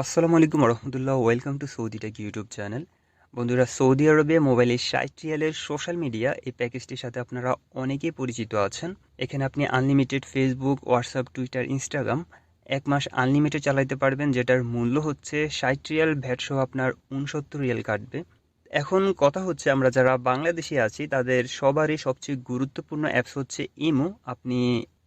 আসসালামু আলাইকুম রহমতুল্লাহ welcome to Saudi Tech YouTube channel. বন্ধুরা, সৌদি আরবে মোবাইলে ষাট রিয়ালের সোশ্যাল মিডিয়া, এই প্যাকেজটির সাথে আপনারা অনেকেই পরিচিত আছেন। এখানে আপনি unlimited Facebook, WhatsApp, Twitter, Instagram এক মাস আনলিমিটেড চালাইতে পারবেন, যেটার মূল্য হচ্ছে ষাট রিয়াল ভ্যাট সহ আপনার উনসত্তর রিয়াল কাটবে। এখন কথা হচ্ছে, আমরা যারা বাংলাদেশে আছি, তাদের সবারই সবচেয়ে গুরুত্বপূর্ণ অ্যাপস হচ্ছে ইমো। আপনি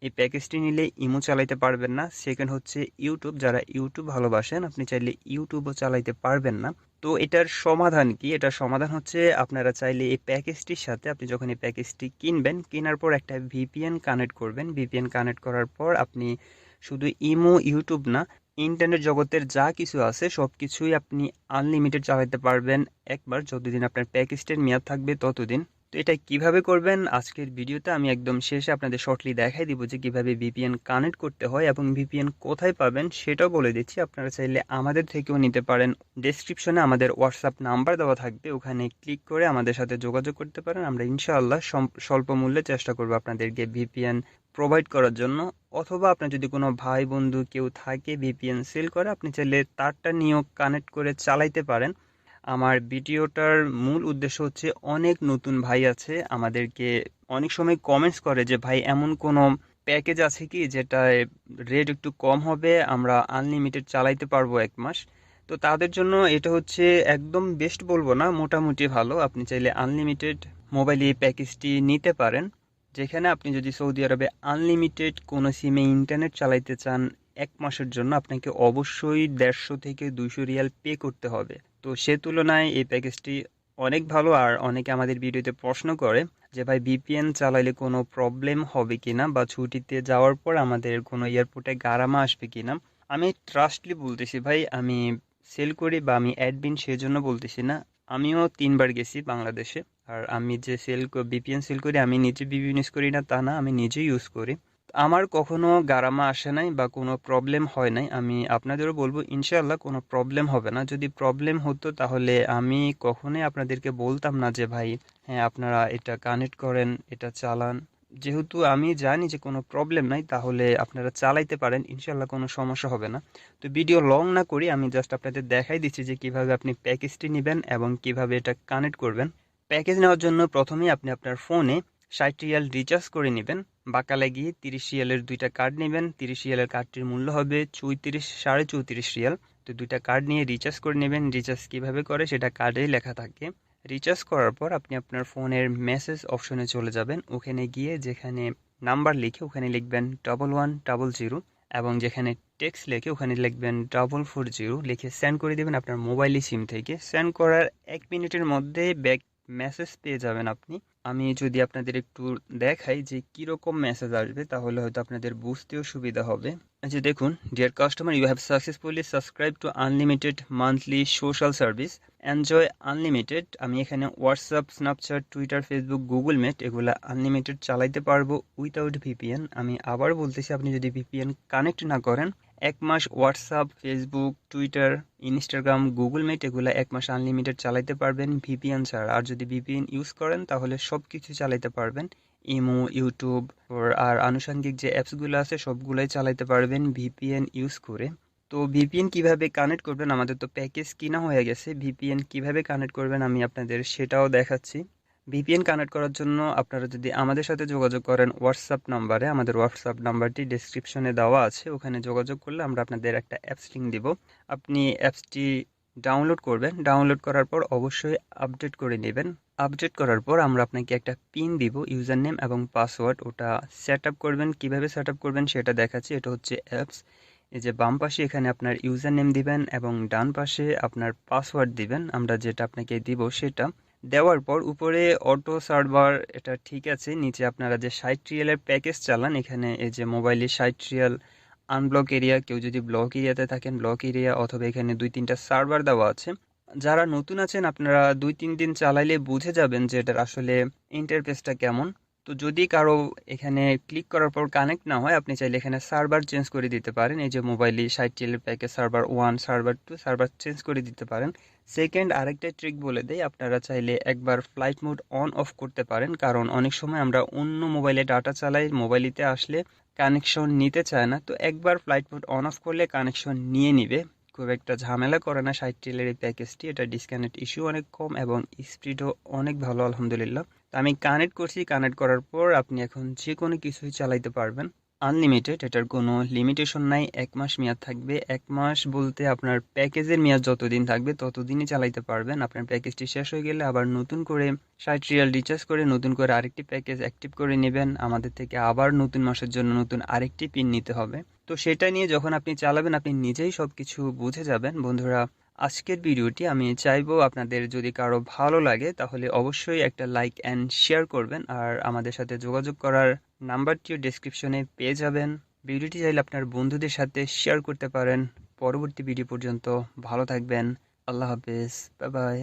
এই প্যাকেজটি নিলে ইমো চালাইতে পারবেন না। সেকেন্ড হচ্ছে ইউটিউব যারা ইউটিউব ভালোবাসেন, আপনি চাইলে ইউটিউবও চালাইতে পারবেন না। তো এটার সমাধান কি? এটার সমাধান হচ্ছে আপনারা চাইলে এই প্যাকেজটির সাথে আপনি যখন এই প্যাকেজটি কিনবেন, কেনার পর একটা ভিপিএন কানেক্ট করবেন। ভিপিএন কানেক্ট করার পর আপনি শুধু ইমো ইউটিউব না ইন্টারনেট জগতের যা কিছু আছে সব কিছুই আপনি আনলিমিটেড চালাতে পারবেন। একবার যতদিন আপনার প্যাকেজটির মেয়াদ থাকবে, ততদিন তো এটা কীভাবে করবেন? আজকের ভিডিওতে আমি একদম শেষে আপনাদের শর্টলি দেখাই দিব যে কীভাবে ভিপিএন কানেক্ট করতে হয় এবং ভিপিএন কোথায় পাবেন সেটাও বলে দিচ্ছি। আপনারা চাইলে আমাদের থেকেও নিতে পারেন। ডেসক্রিপশনে আমাদের হোয়াটসঅ্যাপ নাম্বার দেওয়া থাকবে। ওখানে ক্লিক করে আমাদের সাথে যোগাযোগ করতে পারেন। আমরা ইনশাআল্লাহ স্বল্প মূল্যে চেষ্টা করব আপনাদেরকে ভিপিএন প্রোভাইড করার জন্য। অথবা আপনার যদি কোনো ভাই, বন্ধু কেউ থাকে ভিপিএন সেল করে, আপনি চাইলে তারটা নিয়েও কানেক্ট করে চালাইতে পারেন। আমার ভিডিওটার মূল উদ্দেশ্য হচ্ছে অনেক নতুন ভাই আছে আমাদেরকে অনেক সময় কমেন্টস করে যে, ভাই, এমন কোনো প্যাকেজ আছে কি যেটা রেট একটু কম হবে? আমরা আনলিমিটেড চালাইতে পারব এক মাস। তো তাদের জন্য এটা হচ্ছে একদম বেস্ট বলব না, মোটামুটি ভালো। আপনি চাইলে আনলিমিটেড মোবাইল এই প্যাকেজটি নিতে পারেন। যেখানে আপনি যদি সৌদি আরবে আনলিমিটেড কোনো সিমে ইন্টারনেট চালাইতে চান, এক মাসের জন্য আপনাকে অবশ্যই দেড়শো থেকে দুইশো রিয়াল পে করতে হবে। তো সে তুলনায় এই প্যাকেজটি অনেক ভালো আর অনেকে আমাদের ভিডিওতে প্রশ্ন করে যে, ভাই বিপিএন চালাইলে কোনো প্রবলেম হবে কি না বা ছুটিতে যাওয়ার পর আমাদের কোনো এয়ারপোর্টে গারামা আসবে কি না আমি ট্রাস্টলি বলতেছি, ভাই, আমি সেল করি বা আমি অ্যাডমিন সেজন্য বলতেছি না। আমিও তিনবার গেছি বাংলাদেশে। আর আমি যে সেল বিপিএন সেল করি, আমি নিজে ইউজ করি না, তা না, আমি নিজেই ইউজ করি। আমার কখনো গারামা আসে নাই বা কোনো প্রবলেম হয় নাই, আমি আপনাদেরও বলব ইনশাল্লাহ কোনো প্রবলেম হবে না। যদি প্রবলেম হতো তাহলে আমি কখনোই আপনাদেরকে বলতাম না যে, ভাই হ্যাঁ আপনারা এটা কানেক্ট করেন, এটা চালান। যেহেতু আমি জানি যে কোনো প্রবলেম নাই, তাহলে আপনারা চালাইতে পারেন ইনশাল্লাহ কোনো সমস্যা হবে না। তো ভিডিও লং না করি, আমি জাস্ট আপনাদের দেখাই দিচ্ছি যে কীভাবে আপনি প্যাকেজটি নেবেন এবং কীভাবে এটা কানেক্ট করবেন। প্যাকেজ নেওয়ার জন্য প্রথমেই আপনি আপনার ফোনে ষাট রিয়াল রিচার্জ করে নেবেন। বাকালে গিয়ে তিরিশ রিয়ালের দুইটা কার্ড নেবেন। তিরিশ রিয়ালের কার্ডটির মূল্য হবে চৌত্রিশ, সাড়ে চৌত্রিশ রিয়াল তো দুইটা কার্ড নিয়ে রিচার্জ করে নেবেন। রিচার্জ কীভাবে করে সেটা কার্ডেই লেখা থাকে। রিচার্জ করার পর আপনি আপনার ফোনের মেসেজ অপশনে চলে যাবেন। ওখানে গিয়ে যেখানে নাম্বার লিখে ওখানে লিখবেন ডবল ওয়ান ডাবল জিরো এবং যেখানে টেক্সট লিখে ওখানে লিখবেন ডাবল ফোর জিরো লিখে সেন্ড করে দেবেন আপনার মোবাইলি সিম থেকে। সেন্ড করার এক মিনিটের মধ্যে ব্যাক মেসেজ পেয়ে যাবেন আপনি। আমি যদি আপনাদের একটু দেখাই যে কীরকম মেসেজ আসবে, তাহলে হয়তো আপনাদের বুঝতেও সুবিধা হবে। আচ্ছা দেখুন dear customer you have successfully subscribe to unlimited monthly social service enjoy unlimited আমি এখানে WhatsApp Snapchat Twitter Facebook Google Meet এগুলো আনলিমিটেড চালাইতে পারব উইথাউট ভিপিএন আমি আবার বলতেছি, আপনি যদি ভিপিএন কানেক্ট না করেন এক মাস WhatsApp Facebook Twitter Instagram Google Meet এগুলো এক মাস আনলিমিটেড চালাইতে পারবেন ভিপিএন ছাড়া। আর যদি ভিপিএন ইউজ করেন, তাহলে সব কিছু চালাইতে পারবেন। ইমো ইউটিউব আর আনুষঙ্গিক যে অ্যাপসগুলো আছে, সবগুলোই চালাইতে পারবেন ভিপিএন ইউজ করে। তো ভিপিএন কীভাবে কানেক্ট করবেন? আমাদের তো প্যাকেজ কিনা হয়ে গেছে। ভিপিএন কীভাবে কানেক্ট করবেন আমি আপনাদের সেটাও দেখাচ্ছি। ভিপিএন কানেক্ট করার জন্য আপনারা যদি আমাদের সাথে যোগাযোগ করেন হোয়াটসঅ্যাপ নাম্বারে আমাদের হোয়াটসঅ্যাপ নাম্বারটি ডিসক্রিপশনে দেওয়া আছে। ওখানে যোগাযোগ করলে আমরা আপনাদের একটা অ্যাপস লিঙ্ক দিব। আপনি অ্যাপসটি ডাউনলোড করবেন। ডাউনলোড করার পর অবশ্যই আপডেট করে নেবেন। আপডেট করার পর আমরা আপনাকে একটা পিন দিব ইউজার নেম এবং পাসওয়ার্ড ওটা সেট আপ করবেন। কীভাবে সেট আপ করবেন সেটা দেখাচ্ছি। এটা হচ্ছে অ্যাপস এই যে বাম পাশে এখানে আপনার ইউজার নেম দিবেন এবং ডান পাশে আপনার পাসওয়ার্ড দিবেন। আমরা যেটা আপনাকে দিব সেটা দেওয়ার পর উপরে অটো সার্ভার, এটা ঠিক আছে, নিচে আপনারা যে সাইট্রিয়ালের রিয়ালের প্যাকেজ চালান, এখানে এই যে মোবাইলে রিয়াল আনব্লক এরিয়া কেউ যদি ব্লক এরিয়াতে থাকেন ব্লক এরিয়া অথবা এখানে দুই তিনটা সার্ভার দেওয়া আছে। যারা নতুন আছেন, আপনারা দুই তিন দিন চালাইলে বুঝে যাবেন যে এটার আসলে ইন্টারফেসটা কেমন। তো যদি কারও এখানে ক্লিক করার পর কানেক্ট না হয়, আপনি চাইলে এখানে সার্ভার চেঞ্জ করে দিতে পারেন। এই যে মোবাইলে ষাট রিয়ালের package server one server two server change করে দিতে পারেন। সেকেন্ড আরেকটা ট্রিক বলে দেয় আপনারা চাইলে একবার ফ্লাইট মোড অন অফ করতে পারেন। কারণ অনেক সময় আমরা অন্য মোবাইলে ডাটা চালাই মোবাইলিতে আসলে কানেকশন নিতে চায় না। তো একবার ফ্লাইট মোড অন অফ করলে কানেকশন নিয়ে নিবে। খুব একটা ঝামেলা করে না ষাট রিয়ালের এই প্যাকেজটি এটা ডিসকানেক্ট ইস্যু অনেক কম এবং স্পিডও অনেক ভালো, আলহামদুলিল্লাহ। তো আমি কানেক্ট করছি কানেক্ট করার পর আপনি এখন যে কোনো কিছুই চালাইতে পারবেন। আনলিমিটেড এটার কোনো লিমিটেশন নাই, এক মাস মেয়াদ থাকবে। এক মাস বলতে আপনার প্যাকেজের মেয়াদ যতদিন থাকবে, ততদিনই চালাইতে পারবেন। আপনার প্যাকেজটি শেষ হয়ে গেলে আবার নতুন করে ষাট রিয়াল রিচার্জ করে নতুন করে আরেকটি প্যাকেজ অ্যাক্টিভ করে নেবেন। আমাদের থেকে আবার নতুন মাসের জন্য নতুন আরেকটি পিন নিতে হবে। তো সেটা নিয়ে যখন আপনি চালাবেন, আপনি নিজেই সব কিছু বুঝে যাবেন। বন্ধুরা আজকের ভিডিওটি আমি চাইব আপনাদের যদি কারও ভালো লাগে, তাহলে অবশ্যই একটা লাইক অ্যান্ড শেয়ার করবেন। আর আমাদের সাথে যোগাযোগ করার নাম্বারটিও ডিসক্রিপশনে পেয়ে যাবেন। ভিডিওটি চাইলে আপনার বন্ধুদের সাথে শেয়ার করতে পারেন। পরবর্তী ভিডিও পর্যন্ত ভালো থাকবেন। আল্লাহ হাফেজ। বাই